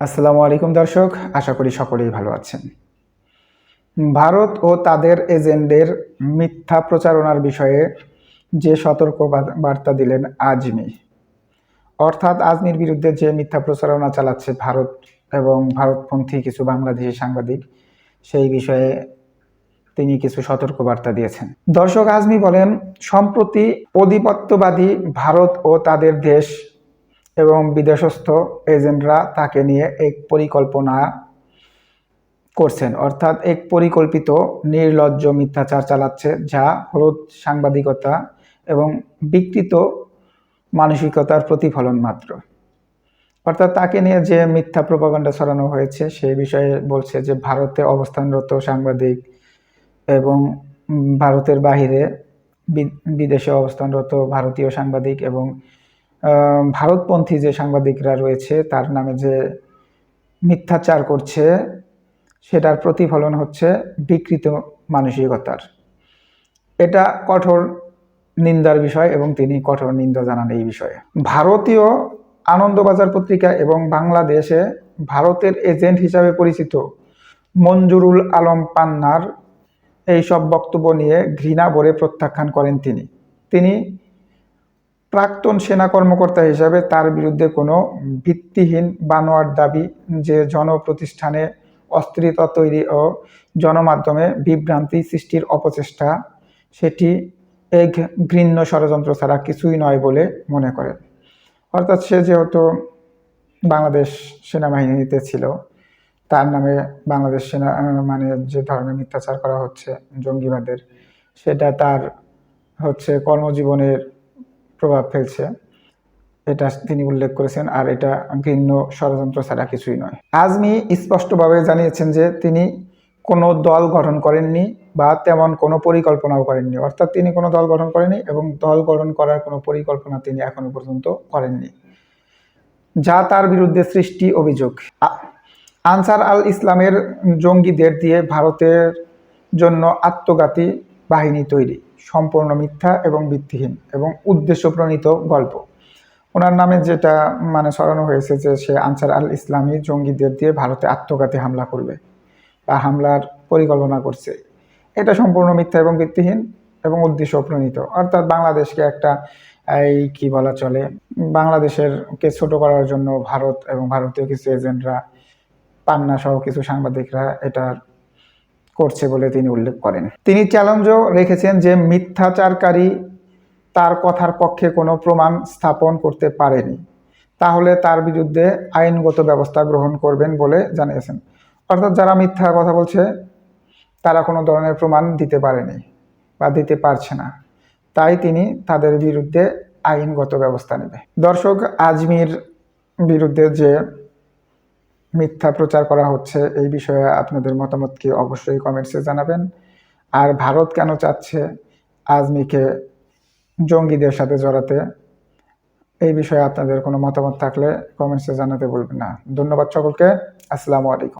আসসালামু আলাইকুম দর্শক, আশা করি সকলেই ভালো আছেন। ভারত ও তাদের এজেন্ডের মিথ্যা প্রচারণার বিষয়ে যে সতর্ক বার্তা দিলেন আজমি অর্থাৎ আজমির বিরুদ্ধে যে মিথ্যা প্রচারণা চালাচ্ছে ভারত এবং ভারতপন্থী কিছু বাংলাদেশি সাংবাদিক, সেই বিষয়ে তিনি কিছু সতর্ক বার্তা দিয়েছেন। দর্শক আজমি বলেন, সম্প্রতি অধিপত্যবাদী ভারত ও তাদের দেশ এবং বিদেশস্থ এজেন্টরা তাকে নিয়ে এক পরিকল্পনা করছেন। অর্থাৎ এক পরিকল্পিত নির্লজ্জ মিথ্যাচার চালাচ্ছে, যা হলুদ সাংবাদিকতা এবং বিকৃত মানসিকতার প্রতিফলন মাত্র। অর্থাৎ তাকে নিয়ে যে মিথ্যা প্রপাগান্ডা ছড়ানো হয়েছে সেই বিষয়ে বলছে যে ভারতে অবস্থানরত সাংবাদিক এবং ভারতের বাহিরে বিদেশে অবস্থানরত ভারতীয় সাংবাদিক এবং ভারতপন্থী যে সাংবাদিকরা রয়েছে, তার নামে যে মিথ্যাচার করছে, সেটার প্রতিফলন হচ্ছে বিকৃত মানসিকতার। এটা কঠোর নিন্দার বিষয় এবং তিনি কঠোর নিন্দা জানান এই বিষয়ে। ভারতীয় আনন্দবাজার পত্রিকা এবং বাংলাদেশে ভারতের এজেন্ট হিসাবে পরিচিত মঞ্জুরুল আলম পান্নার এই সব বক্তব্য নিয়ে ঘৃণা ভরে প্রত্যাখ্যান করেন তিনি। তিনি প্রাক্তন সেনা কর্মকর্তা হিসাবে তার বিরুদ্ধে কোনো ভিত্তিহীন বানোয়ার দাবি যে জনপ্রতিষ্ঠানে অস্থিরতা তৈরি ও জনমাধ্যমে বিভ্রান্তি সৃষ্টির অপচেষ্টা, সেটি এক ঘৃণ্য ষড়যন্ত্র ছাড়া কিছুই নয় বলে মনে করেন। অর্থাৎ সে যেহেতু বাংলাদেশ সেনাবাহিনীতে ছিল, তার নামে বাংলাদেশ সেনা মানে যে ধরনের মিথ্যাচার করা হচ্ছে জঙ্গিবাদের, সেটা তার হচ্ছে কর্মজীবনের প্রভাব ফেলছে, এটা তিনি উল্লেখ করেছেন, আর এটা ঘৃণ্য ষড়যন্ত্র ছাড়া কিছুই নয়। আজমি স্পষ্টভাবে জানিয়েছেন যে তিনি কোনো দল গঠন করেননি বা তেমন কোনো পরিকল্পনাও করেননি। অর্থাৎ তিনি কোনো দল গঠন করেননি এবং দল গঠন করার কোনো পরিকল্পনা তিনি এখনও পর্যন্ত করেননি। যা তার বিরুদ্ধে সৃষ্টি অভিযোগ। আনসার আল ইসলামের জঙ্গিদের দিয়ে ভারতের জন্য আত্মঘাতী বাহিনী তৈরি। সম্পূর্ণ মিথ্যা এবং ভিত্তিহীন এবং উদ্দেশ্যপ্রণীত গল্প। ওনার নামে যেটা মানে ছড়ানো হয়েছে যে সে আনসার আল ইসলামী জঙ্গিদের দিয়ে ভারতে আত্মঘাতী হামলা করবে বা হামলার পরিকল্পনা করছে। এটা সম্পূর্ণ মিথ্যা এবং ভিত্তিহীন এবং উদ্দেশ্য প্রণীত অর্থাৎ বাংলাদেশকে একটা এই কি বলা চলে, বাংলাদেশের কে ছোট করার জন্য ভারত এবং ভারতীয় কিছু এজেন্টরা, পান্না সহ কিছু সাংবাদিকরা এটার করছে বলে তিনি উল্লেখ করেন। তিনি চ্যালেঞ্জও রেখেছেন যে মিথ্যাচারকারী তার কথার পক্ষে কোনো প্রমাণ স্থাপন করতে পারেনি। তাহলে তার বিরুদ্ধে আইনগত ব্যবস্থা গ্রহণ করবেন বলে জানিয়েছেন। অর্থাৎ যারা মিথ্যা কথা বলছে, তারা কোনো ধরনের প্রমাণ দিতে পারেনি বা দিতে পারছে না। তাই তিনি তাদের বিরুদ্ধে আইনগত ব্যবস্থা নেবে। দর্শক, আজমির বিরুদ্ধে যে মিথ্যা প্রচার করা হচ্ছে, এই বিষয়ে আপনাদের মতামত কি অবশ্যই কমেন্টসে জানাবেন। আর ভারত কেন চাচ্ছে আজমিকে জঙ্গিদের সাথে জড়াতে? এই বিষয়ে আপনাদের কোনো মতামত থাকলে কমেন্টসে জানাতে বলবেন না। ধন্যবাদ সকলকে। আসসালামু আলাইকুম।